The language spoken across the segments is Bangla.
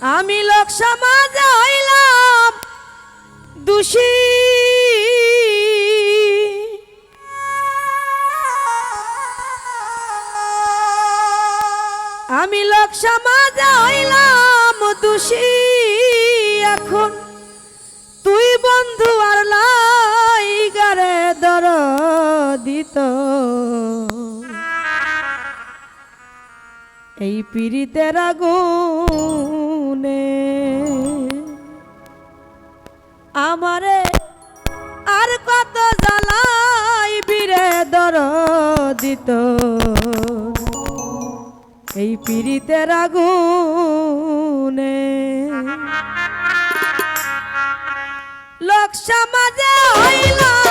আমি লোক সমাজে হইলাম দোষী। আমি লোক সমাজে হইলাম দোষী। এখন তুই বন্ধু আর লাই গারে দর দিত এই পিড়িতের আগুনে আমারে আর কত জ্বালাই বীরে দর দিত এই পিড়িতের আগুনে লোক সমাজে হইলাম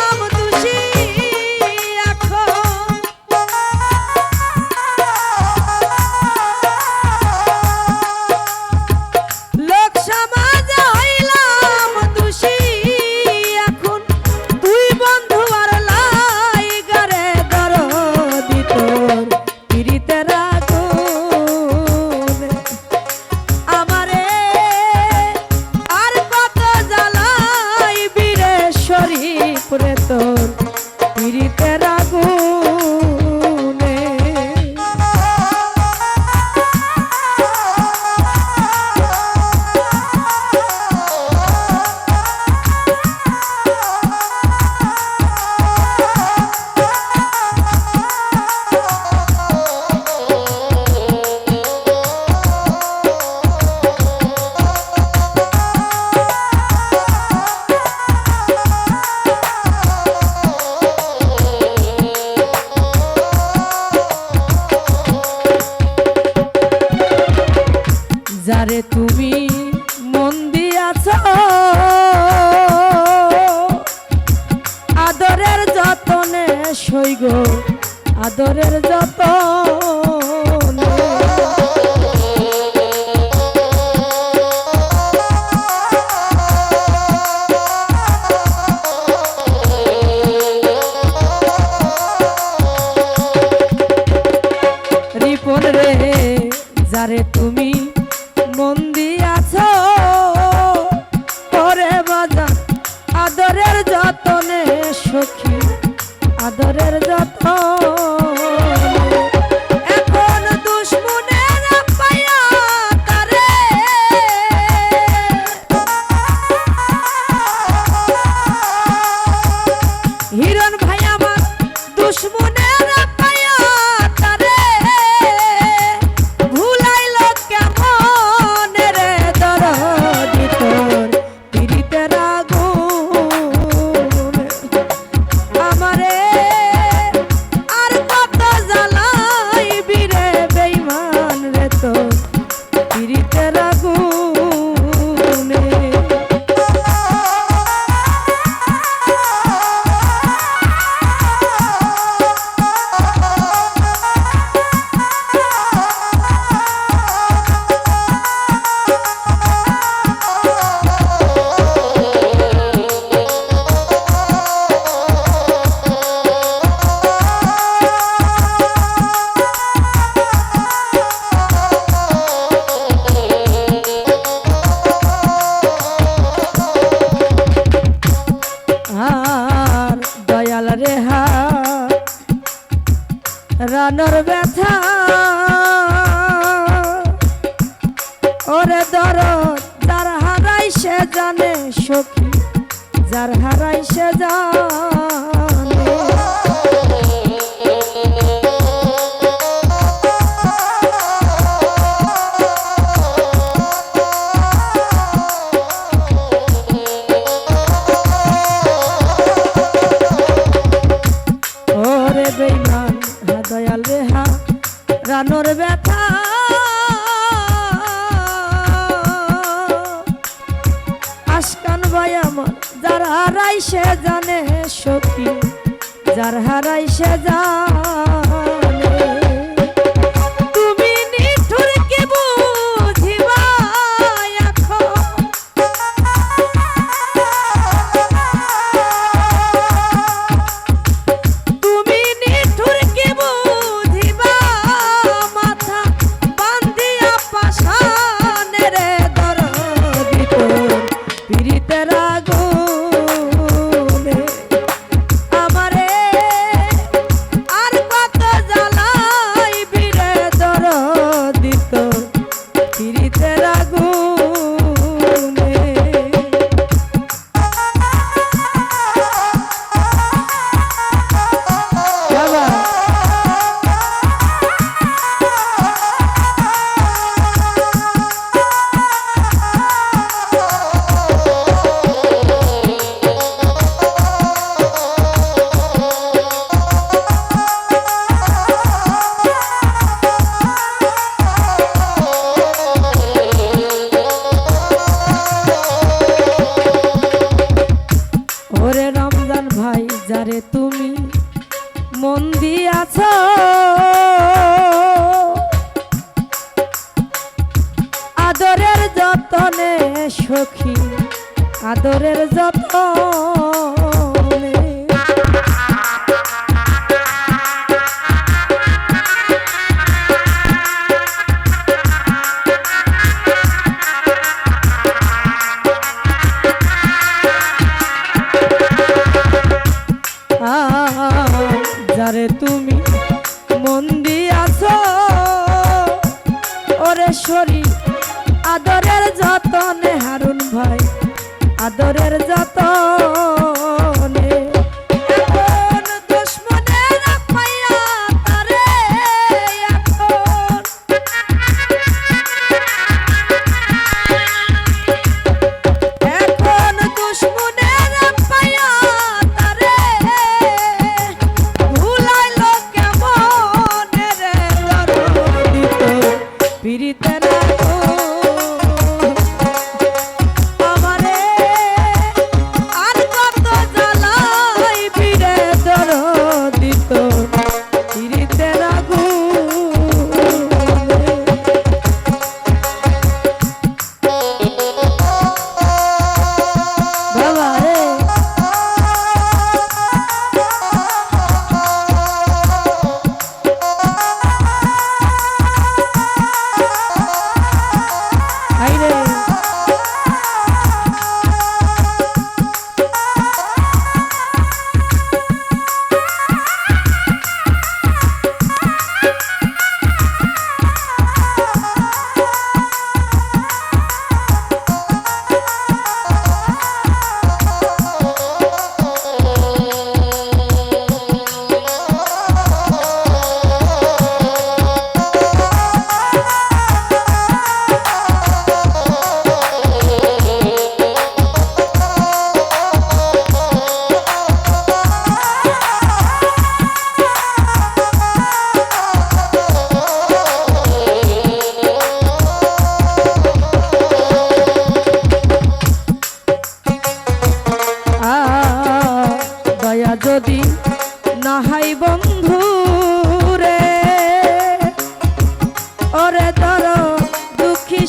ওরে দর যার হারাই সে জানে সখী যার হারাই সে জানে। রে রানোর ব্যথা। ভাই আমার যার হারাই সে জানে সখী যার হারাই সে জানে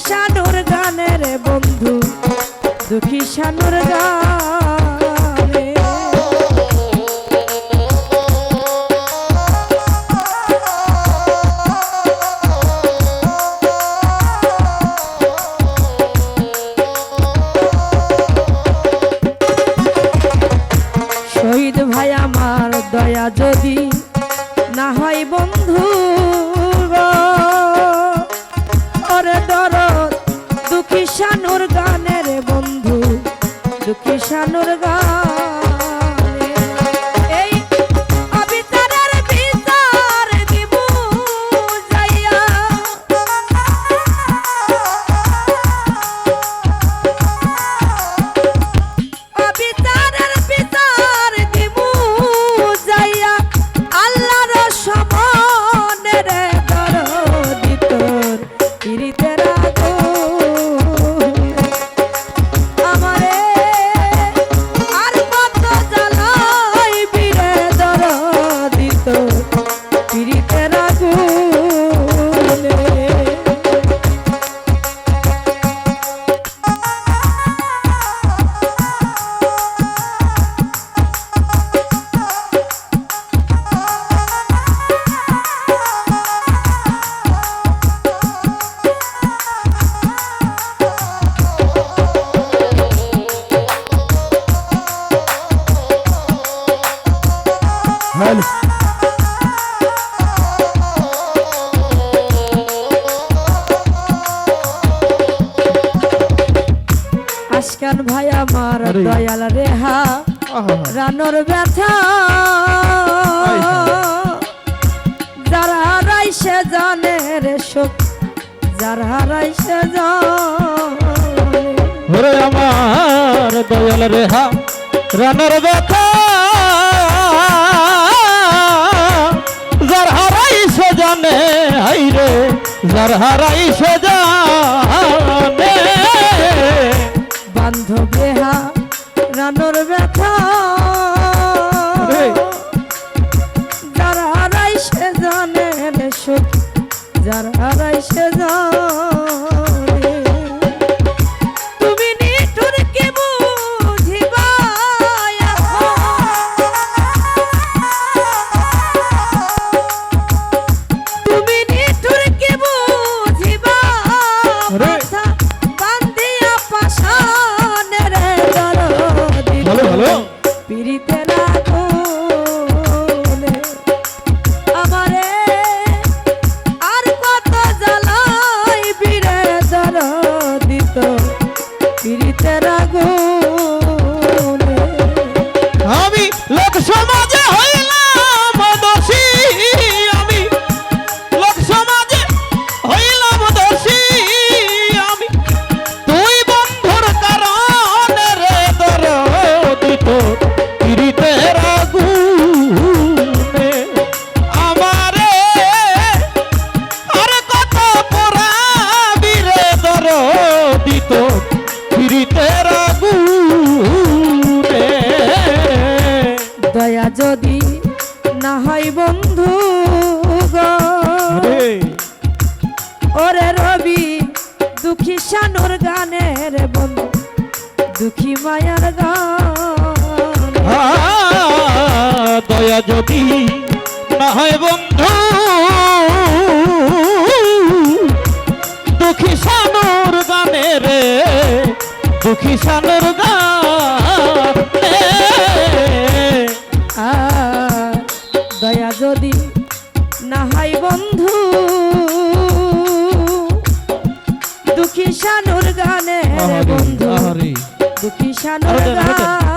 সানুর গানের বন্ধু দুঃখী সানুর গানে। শহীদ ভাই আমার দয়া যদি না হয় বন্ধু কিষানুর গা মুস্কান ভাই আমার দয়াল রেহা। রানোর ব্যথা। যারা হারাই সে জানে রে সুখ। যারা হারাই সে জানে আমার দয়াল রেহা রানোর ব্যথা। যার হারাই সে জানে হাই বান্ধবে Come on. যদি না হয় বন্ধু দুঃখী সানুর গানে রে দুঃখী সানুর গানে। দয়া যদি না হয় বন্ধু দুঃখী সানুর গানে বন্ধু দুঃখী সানুর গান।